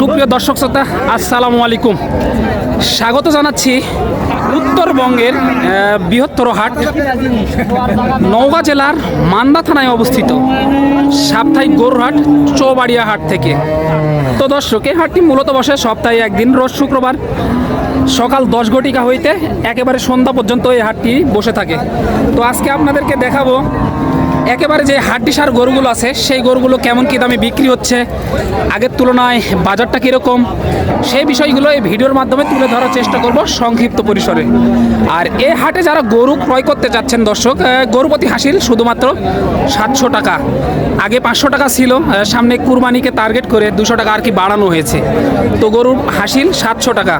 সুপ্রিয় দর্শক শ্রোতা, আসসালামু আলাইকুম। স্বাগত জানাচ্ছি উত্তরবঙ্গের বৃহত্তর হাট, নওগাঁ জেলার মান্দা থানায় অবস্থিত সাপ্তাহিক গরুর হাট, চৌবাড়িয়া হাট থেকে। তো দর্শক, এই হাটটি মূলত বসে সপ্তাহে একদিন, রোজ শুক্রবার সকাল দশ ঘটিকা হইতে একেবারে সন্ধ্যা পর্যন্ত এই হাটটি বসে থাকে। তো আজকে আপনাদেরকে দেখাবো একেবারে যে হাড্ডি সার গরুগুলো আছে, সেই গরুগুলো কেমন কী দামে বিক্রি হচ্ছে? আগের তুলনায় বাজারটা কীরকম? সেই বিষয়গুলো এই ভিডিওর মাধ্যমে তুলে ধরার চেষ্টা করব সংক্ষিপ্ত পরিসরে। আর এই হাটে যারা গরু ক্রয় করতে যাচ্ছেন দর্শক গরুপতি হাসিল শুধুমাত্র সাতশো টাকা। আগে পাঁচশো টাকা ছিল সামনে কুরবানিকে টার্গেট করে দুশো টাকা আর কি বাড়ানো হয়েছে। তো গরুর হাসিল সাতশো টাকা।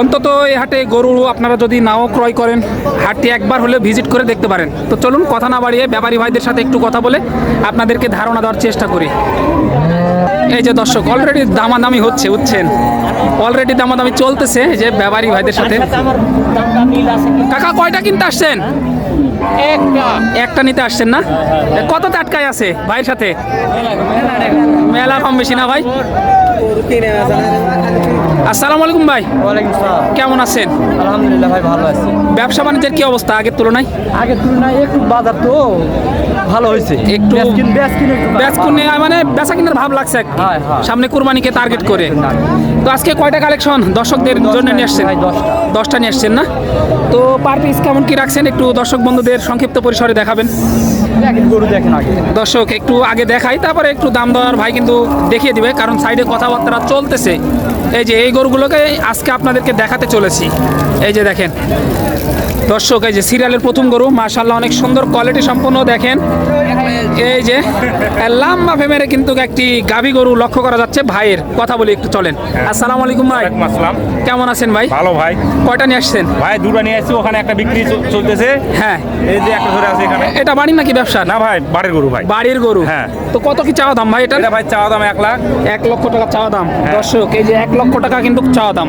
অন্তত এই হাটে গরু আপনারা যদি নাও ক্রয় করেন, হাটটি একবার হলে ভিজিট করে দেখতে পারেন। তো চলুন কথা না বাড়িয়ে ব্যাপারী ভাইদের সাথে একটু কথা বলে আপনাদেরকে ধারণা দেওয়ার চেষ্টা করি। এই যে দর্শক অলরেডি দামাদামি হচ্ছে উঠছেন অলরেডি দামাদামি চলতেছে যে ব্যাপারী ভাইদের সাথে। কাকা, কয়টা কিনতে আসছেন? একটা। নিতে আসছেন না? কত টাটকায় আছে ভাইয়ের সাথে? মেলা কম বেশি না ভাই? আসসালামু আলাইকুম ভাই। কেমন আছেন? আলহামদুলিল্লাহ ভাই ভালো আছি। ব্যবসা বাণিজ্যের কি অবস্থা আগের তুলনায়? আগের তুলনায় একটু বাজার তো ভালো হয়েছে। একটু বেচকিন বেচকিন একটু ব্যাস কোনে মানে বেচা কিনার ভাব লাগছে। হ্যাঁ, হ্যাঁ। সামনে কুরবানিকে টার্গেট করে। তো আজকে কয়টা কালেকশন দর্শকদের জন্য নিয়ে আসছেন। দশটা। নিয়ে আসছেন না? তো পার পিস কেমন কি রাখছেন একটু দর্শক বন্ধুদের? সংক্ষিপ্ত পরিসরে দেখাবেন। গরু দেখেন আগে। দর্শক একটু আগে দেখাই তারপরে একটু দাম দেওয়ার ভাই কিন্তু দেখিয়ে দিবে কারণ সাইডে কথাবার্তা চলতেছে। এই যে এই গরুগুলোকে আজকে আপনাদেরকে দেখাতে চলেছি। এই যে দেখেন দর্শক এই যে সিরিয়ালের প্রথম গরু মাশাল্লাহ অনেক সুন্দর কোয়ালিটি সম্পন্ন দেখেন। এই যে লাম্বা ফেমেরে কিন্তু একটি গাভী গরু লক্ষ্য করা যাচ্ছে ভাইয়ের কথা বলি একটু চলেন। আসসালামু আলাইকুম ভাই। আসসালাম। কেমন আছেন ভাই? ভালো ভাই। কয়টা নিয়ে আসছেন? ভাই দুটো নিয়ে আসছি ওখানে একটা বিক্রি চলতেছে। হ্যাঁ। এই যে একটা ধরে আছে এখানে। এটা বাড়ির নাকি ব্যবসা? না ভাই বাড়ির গরু ভাই। বাড়ির গরু? হ্যাঁ। তো কত কি চাওয়া দাম ভাই এটা এটা ভাই চাওয়া দাম এক লাখ। এক লক্ষ টাকা চাওয়া দাম। হ্যাঁ। দর্শক এই যে এক লক্ষ টাকা কিন্তু চাওয়া দাম।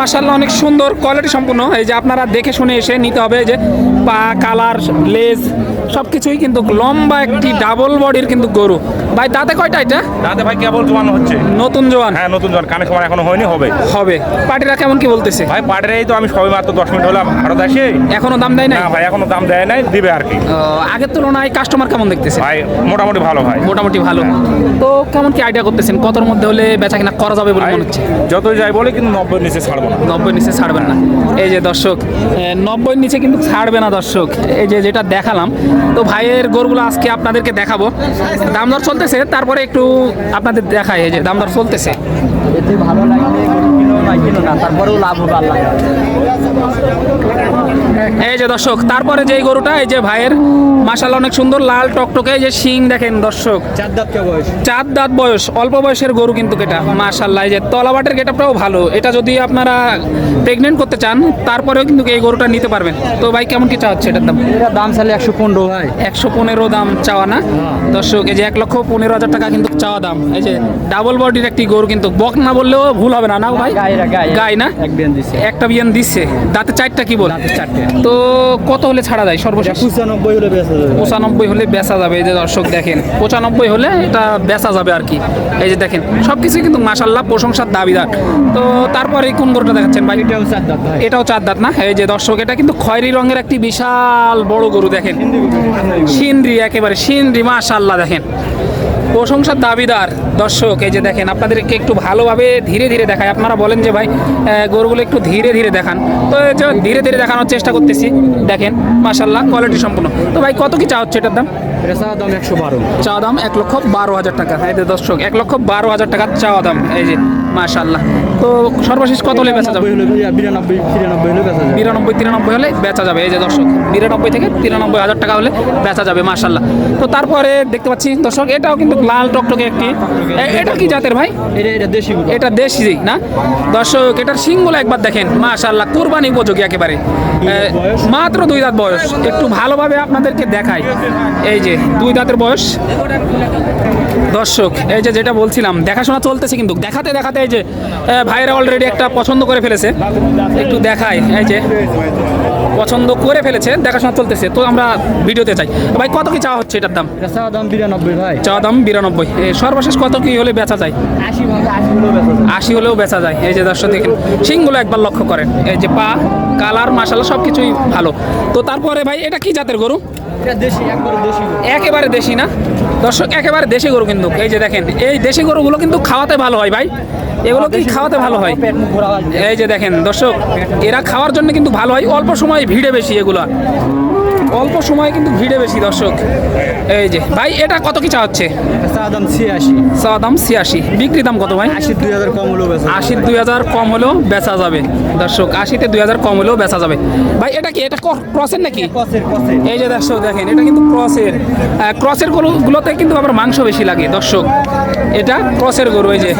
মাসাল্লাহ অনেক সুন্দর কোয়ালিটি সম্পূর্ণ। এই যে আপনারা দেখে শুনে এসে নিতে হবে যে পা কালার লেজ সব কিছুই কিন্তু লম্বা একটি ডাবল বডির কিন্তু গরু। ভাই দাঁতে কয়টা এটা? তাতে ভাই কেবল জোয়ান হচ্ছে। নতুন জোয়ান? হ্যাঁ নতুন জোয়ান। কানে সময় এখনও হয়নি হবে। হবে। পার্টিরা কেমন কি বলতেছে? ভাই পাটের এই তো আমি সবে মাত্র দশ মিনিট হলাম ভারত আসি। এখনও দাম দেয় না না ভাই এখনও দাম দেয় নাই দিবে আর কি। আগের তুলনায় কাস্টমার কেমন দেখতেছে ভাই মোটামুটি ভালো ভাই। মোটামুটি ভালো। তো কেমন কি আইডিয়া করতেছেন? কতর মধ্যে হলে বেচা কিনা করা যাবে বলে মনে হচ্ছে? যতই যাই বলে কিন্তু নব্বই নিচে ছাড়বো না। নব্বই নিচে ছাড়বেন না। এই যে দর্শক নব্বই নিচে কিন্তু ছাড়বে না দর্শক। এই যে যেটা দেখালাম তো ভাইয়ের গরুগুলো আজকে আপনাদেরকে দেখাবো। দাম দর চলতেছে তারপরে একটু আপনাদের দেখাই। এই যে দাম দর চলতেছে। ভালো না তারপরেও লাভ হবে আল্লাহ। এই যে দর্শক তারপরে যে গরুটা এই যে ভাইয়ের মাসাল্লাহ অনেক সুন্দর লাল টকটকে এই যে শিং দেখেন দর্শক। চার দাঁত বয়স? চার দাঁত বয়স অল্প বয়সের গরু কিন্তু এটা মাশাল্লাহ এই যে তলাবাটের গেটআপটাও ভালো এটা যদি আপনারা প্রেগনেন্ট করতে চান তারপরেও কিন্তু এই গরুটা নিতে পারবেন। তো ভাই কেমন কি চাচ্ছে এটার দাম? এটা দাম চালে একশো পনেরো ভাই। একশো পনেরো দাম চাওয়া না? দর্শক এই যে এক লক্ষ পনেরো হাজার টাকা কিন্তু চাওয়া দাম। এই যে ডাবল বডির একটি গরু কিন্তু বক না বললেও ভুল হবে না না ভাই? গাই না একটা বিয়ান দিচ্ছে দাঁতে চারটা কি বল? তো কত হলে ছাড়া যায় সর্বশেষ? পঁচানব্বই হলে বেঁচে যাবে। পঁচানব্বই হলে বেচা যাবে এই যে দর্শক দেখেন। পঁচানব্বই হলে এটা বেচা যাবে আর কি। এই যে দেখেন সব কিছুই কিন্তু মাসাল্লাহ প্রশংসার দাবিদার। তো তারপরে কোন গরুটা দেখাচ্ছেন ভাই। এটাও চার দাঁত এটাও চার দাঁত না? এই যে দর্শক এটা কিন্তু খয়েরি রঙের একটি বিশাল বড় গরু দেখেন। সিন্দ্রি একেবারে সিন্দ্রি মাশাল্লাহ দেখেন। প্রশংসার দাবিদার দর্শক এই যে দেখেন আপনাদেরকে একটু ভালোভাবে ধীরে ধীরে দেখায় আপনারা বলেন যে ভাই গরুগুলো একটু ধীরে ধীরে দেখান। তো ধীরে ধীরে দেখানোর চেষ্টা করতেছি দেখেন মাসাল্লাহ কোয়ালিটি সম্পূর্ণ। তো ভাই কত কি চা হচ্ছে এটার দাম? চাওয়া দাম একশো বারো। চা দাম এক লক্ষ বারো হাজার টাকা। এই যে দর্শক এক লক্ষ বারো হাজার টাকার চা দাম এই যে। মাশাল্লাহ তো সর্বশেষ কত হলে বেচা যাবে? বিরানব্বই তিরানব্বই হলে বেচা যাবে। বিরানব্বই তিরানব্বই হলে বেচা যাবে। এই যে দর্শক বিরানব্বই থেকে তিরানব্বই হাজার টাকা হলে বেচা যাবে মাশাল্লাহ তো তারপরে দেখতে পাচ্ছি দর্শক এটাও কিন্তু লাল টকটকে একটি এটা কি জাতের ভাই? এটা এটা দেশি এটা দেশি না? দর্শক এটার সিংগুলো একবার দেখেন মাশাল্লাহ কুরবানি উপযোগী একেবারে। মাত্র দুই দাঁত বয়স। একটু ভালোভাবে আপনাদেরকে দেখাই। এই যে দুই দাঁতের বয়স। দর্শক এই যে যেটা বলছিলাম দেখাশোনা চলতেছে কিন্তু দেখাতে দেখাতে এই যে ভাইরা অলরেডি একটা পছন্দ করে ফেলেছে। একটু দেখাই এই যে পছন্দ করে ফেলেছে দেখাশোনা চলতেছে। তো আমরা ভিডিওতে চাই ভাই কত কি চাওয়া হচ্ছে এটার দাম? চাওয়া দাম বিরানব্বই ভাই। চাওয়া দাম বিরানব্বই। সর্বশেষ কত কি হলে বেচা যায়? আশি হলেও বেচা যায়। এই যে দর্শক দেখেন সিংগুলো একবার লক্ষ্য করেন। এই যে পা কালার মাসালা সব কিছুই ভালো। তো তারপরে ভাই এটা কি জাতের গরু। একেবারে দেশি না? দর্শক একেবারে দেশি গরু কিন্তু। এই যে দেখেন এই দেশি গরুগুলো কিন্তু খাওয়াতে ভালো হয় ভাই। এগুলো কি খাওয়াতে ভালো হয়? হয়। এই যে দেখেন দর্শক এরা খাওয়ার জন্য কিন্তু ভালো হয় অল্প সময় ভিড়ে বেশি এগুলো। অল্প সময়ে কিন্তু ভিড়ে বেশি দর্শক। এই যে ভাই এটা কত কি চা হচ্ছে দাম ছিয়াশি। চাওয়া দাম ছিয়াশি। বিক্রি দাম কত ভাই? আশি দুই হাজার কম হলেও। আশির দুই হাজার কম হলেও বেচা যাবে দর্শক। আশিতে দুই হাজার কম হলেও বেচা যাবে। ভাই এটা কি? এটা ক্রসের নাকি? এই যে দর্শক দেখেন এটা কিন্তু ক্রসের। ক্রসের গরুগুলোতে কিন্তু আবার মাংস বেশি লাগে দর্শক। এটা ক্রসের গরু এই যে।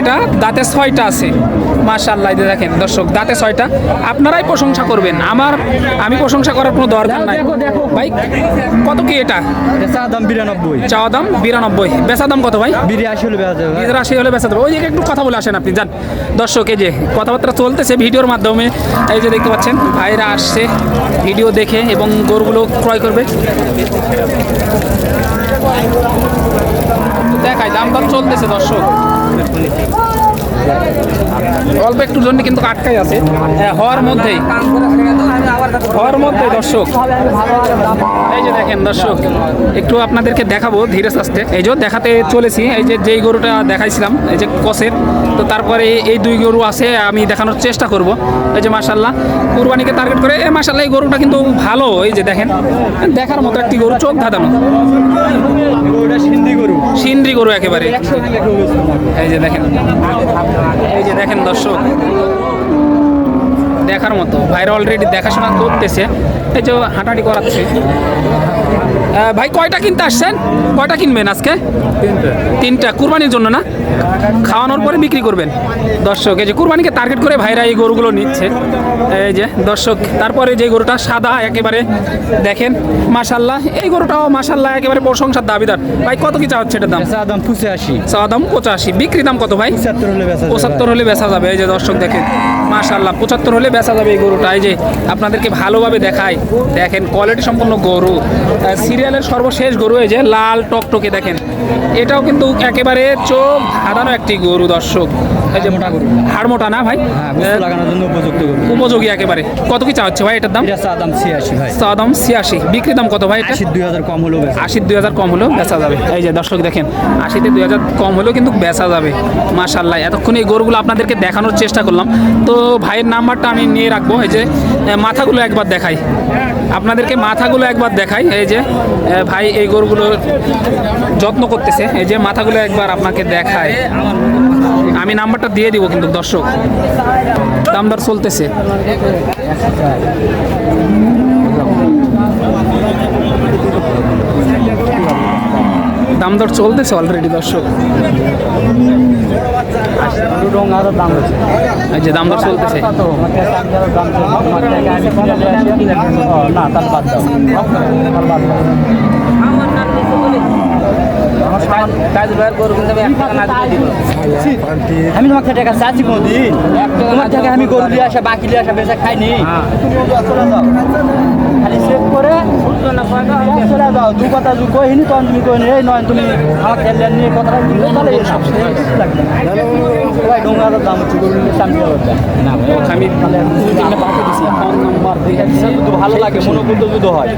এটা দাঁতে ছয়টা আছে। মাশাল্লাহ এই দেখেন দর্শক দাঁতে ছয়টা। আপনারাই প্রশংসা করবেন। আমার আমি প্রশংসা করার কোনো দরকার নাই। ভাই কত কি এটা? এটা চাওয়া দাম বিরানব্বই। চাওয়া দাম বিরানব্বই। বেচা দাম কত ভাই? বিরাশি হলে বেচা যাবে। আশি হলে বেচা দেবে ওই দিকে একটু কথা বলে আসেন আপনি যান। দর্শক এই যে কথাবার্তা চলতেছে ভিডিওর মাধ্যমে এই যে দেখতে পাচ্ছেন ভাইরা আসছে ভিডিও দেখে এবং গরুগুলো ক্রয় করবে। দেখাই দাম দাম চলতেছে দর্শক। অল্প একটু জন্য কিন্তু আটকাই আছে। হ্যাঁ, হওয়ার মধ্যেই। হওয়ার মধ্যে দর্শক। এই যে দেখেন দর্শক একটু আপনাদেরকে দেখাবো ধীরে আস্তে এই যে দেখাতে চলেছি এই যে যেই গরুটা দেখাইছিলাম এই যে কসের তো তারপরে এই- দুই গরু আছে আমি দেখানোর চেষ্টা করব। এই যে মাসাল্লাহ কুরবানিকে টার্গেট করে এই মাসাল্লাহ এই গরুটা কিন্তু ভালো এই যে দেখেন দেখার মতো একটি গরু চোখ ধাঁধানো। সিন্ধি গরু। সিন্দ্রি গরু একেবারে। এই যে দেখেন। এই যে দেখেন দর্শক দেখার মতো ভাইরা অলরেডি দেখাশোনা করতেছে এই যে হাঁটাহাঁটি করাচ্ছে। ভাই কয়টা কিনতে আসছেন? কয়টা কিনবেন আজকে? তিনটা। কুরবানির জন্য না? খাওয়ানোর পরে বিক্রি করবেন। দর্শক এই যে কুরবানিকে টার্গেট করে ভাইরা এই গরুগুলো নিচ্ছে। এই যে দর্শক তারপরে যে গরুটা সাদা একেবারে দেখেন মাসাল্লাহ এই গরুটাও মাসাল্লাহ একেবারে প্রশংসার দাবিদার। ভাই কত কি চা হচ্ছে এটার দাম? দাম পঁচাশি। চাওয়া দাম পঁচাশি। বিক্রি দাম কত ভাই? পঁচাত্তর হলে বেচা যাবে। এই যে দর্শক দেখেন মাশাল্লাহ পঁচাত্তর হলে বেচা যাবে এই গরুটা। এই যে আপনাদেরকে ভালোভাবে দেখায় দেখেন কোয়ালিটি সম্পন্ন গরু। আহ, সিরিয়ালের সর্বশেষ গরু এই যে লাল টকটকে দেখেন। এটাও কিন্তু একেবারে চোখ ধাঁধানো একটি গরু দর্শক। এই যে মোটা গরু। হাড় মোটা না ভাই? হ্যাঁ লাগানোর জন্য উপযুক্ত গরু। উপযোগী একেবারে। কত কি চাচ্ছে ভাই এটার দাম? দাম ছিয়াশি ভাই। চাওয়া দাম ছিয়াশি। বিক্রি দাম কত ভাই আশি দুই হাজার কম হলেও বেচা আশির দুই হাজার কম হলেও বেচা যাবে। এই যে দর্শক দেখেন আশিতে দুই হাজার কম হলেও কিন্তু বেচা যাবে। মাশাল্লাহ এতক্ষণ এই গরুগুলো আপনাদেরকে দেখানোর চেষ্টা করলাম। তো ভাইয়ের নাম্বারটা আমি নিয়ে রাখব। এই যে মাথাগুলো একবার দেখাই। আপনাদেরকে মাথাগুলো একবার দেখাই, এই যে ভাই এই গরুগুলো যত্ন করতেছে, এই যে মাথাগুলো একবার আপনাকে দেখায় আমি নাম্বারটা দিয়ে দিব কিন্তু দর্শক। দামদার চলতেছে। দাম দর চলতেছে অলরেডি দর্শক। এই যে দাম দর চলতেছে। আমি তোমাকে টাকা চাচ্ছি কোনদিন। তোমার থেকে আমি গরু দিয়ে আসা বাকি দিয়ে আসা বেচা খাইনি। চলে যাও। খালি চেক করে চলে যাও দু কথা কহিনি তখন তুমি কহিনি এই নয় তুমি নিয়ে তাহলে ডোঙ্গার দাম হচ্ছে ভালো লাগে মনোবুদ্ধ যদি হয়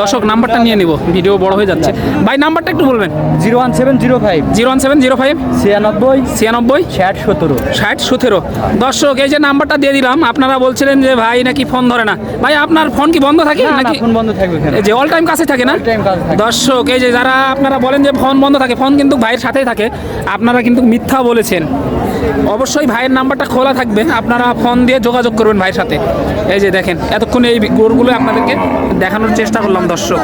দর্শক নাম্বারটা নিয়ে নিব ভিডিও বড় হয়ে যাচ্ছে। ভাই নাম্বারটা একটু বলবেন। Zero one seven zero five. Zero one seven zero five. ছিয়ানব্বই। ছিয়ানব্বই। ষাট সতেরো। ষাট সতেরো। দর্শক এই যে নাম্বারটা দিয়ে দিলাম আপনারা বলছিলেন যে ভাই নাকি ফোন ধরে না। ভাই আপনার ফোন কি বন্ধ থাকে? না না নাকি? ফোন বন্ধ থাকবে যে অল টাইম কাছে থাকে না? থাকে। দর্শক এই যে যারা আপনারা বলেন যে ফোন বন্ধ থাকে ফোন কিন্তু ভাইয়ের সাথেই থাকে আপনারা কিন্তু মিথ্যা বলেছেন। অবশ্যই ভাইয়ের নাম্বারটা খোলা থাকবে আপনারা ফোন দিয়ে যোগাযোগ করবেন ভাইয়ের সাথে। এই যে দেখেন এতক্ষণ এই গোরগুলো আপনাদেরকে দেখানোর চেষ্টা করলাম দর্শক।